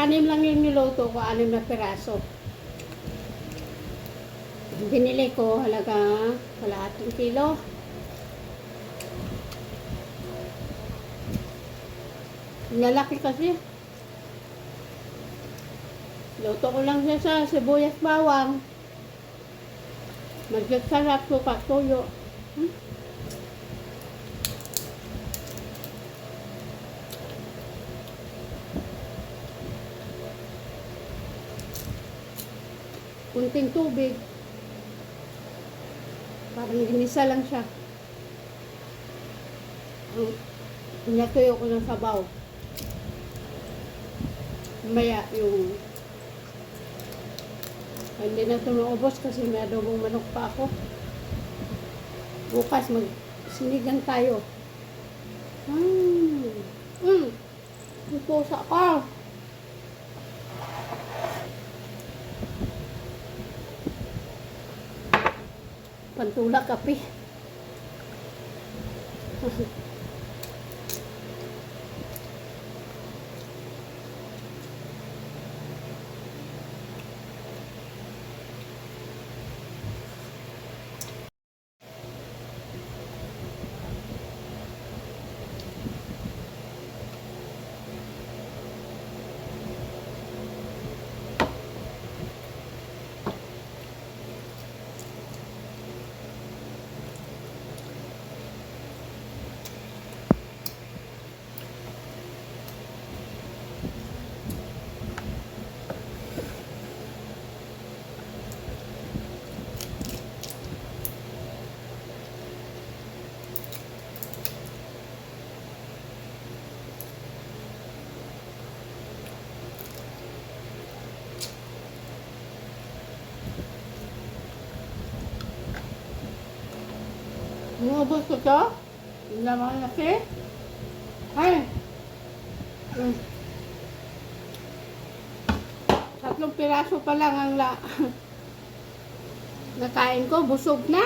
Anim lang yung niluto ko, anim na piraso. Binili ko halaga kalahating kilo. Lalaki kasi. Luto ko lang siya sa sibuyas bawang. Magsasarap ko patuyo. Hmm? Kunting tubig. Parang ginisa lang siya. Ang Pinatuyo ko ng sabaw. Maya yung hindi na ito kasi may adobong manok pa ako. Bukas mag sinigang tayo. Hmm. Hmm. May pusa ka. Pantula kape. Inubos ko to. Yung laman laki. Ay. Tatlong piraso pa lang ang la nakain ko. Busog na.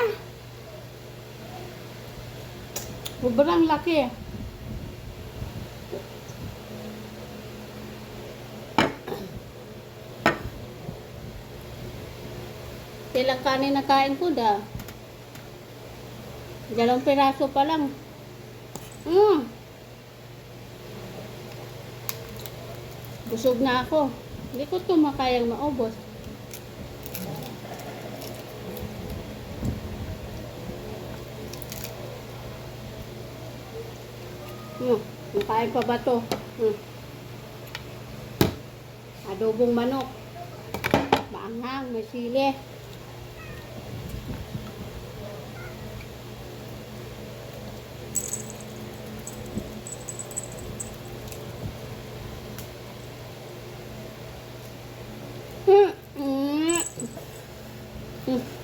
Sobrang laki. Ilang kanin na kain ko da. Dalawang piraso pa lang. Mm. Busog na ako. Hindi ko ito makayang maubos. Hmm. Nakain pa ba to? Hmm. Adobong manok. Maanghang, may sili. Mm, mm. Mm.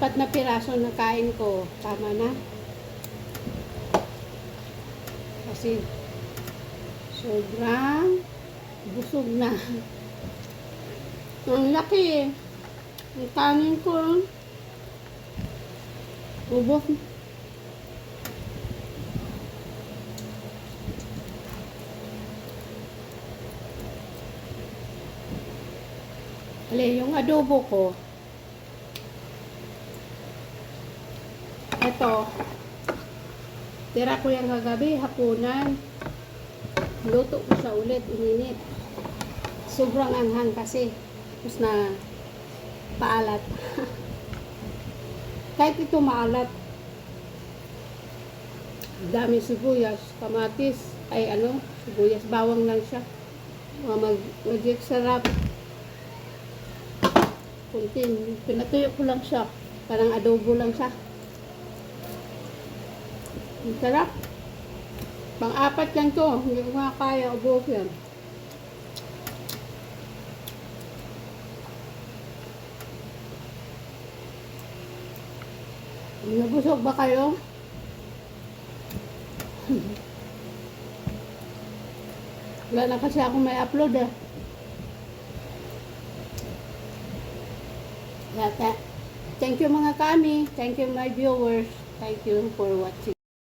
Apat na piraso na kain ko, tama na. Kasi sobrang busog na. Ang laki. Ang kanin ko. Ubos. Ali, yung adobo ko, Ito. Tira ko yung kagabi, hapunan. Luto ko siya ulit, ininit. Sobrang anghang kasi. Tapos na paalat. Kahit ito maalat. Dami sibuyas, kamatis, ay ano, sibuyas, bawang lang siya. Mag, magic sarap. Kuntin, pinatuyo ko lang siya. Parang adobo lang siya. Ang sarap. Pang-apat lang to. Hindi ko kaya ubos yan. Nabusog ba kayo? Wala na kasi ako may upload eh. Thank you mga kami. Thank you my viewers. Thank you for watching.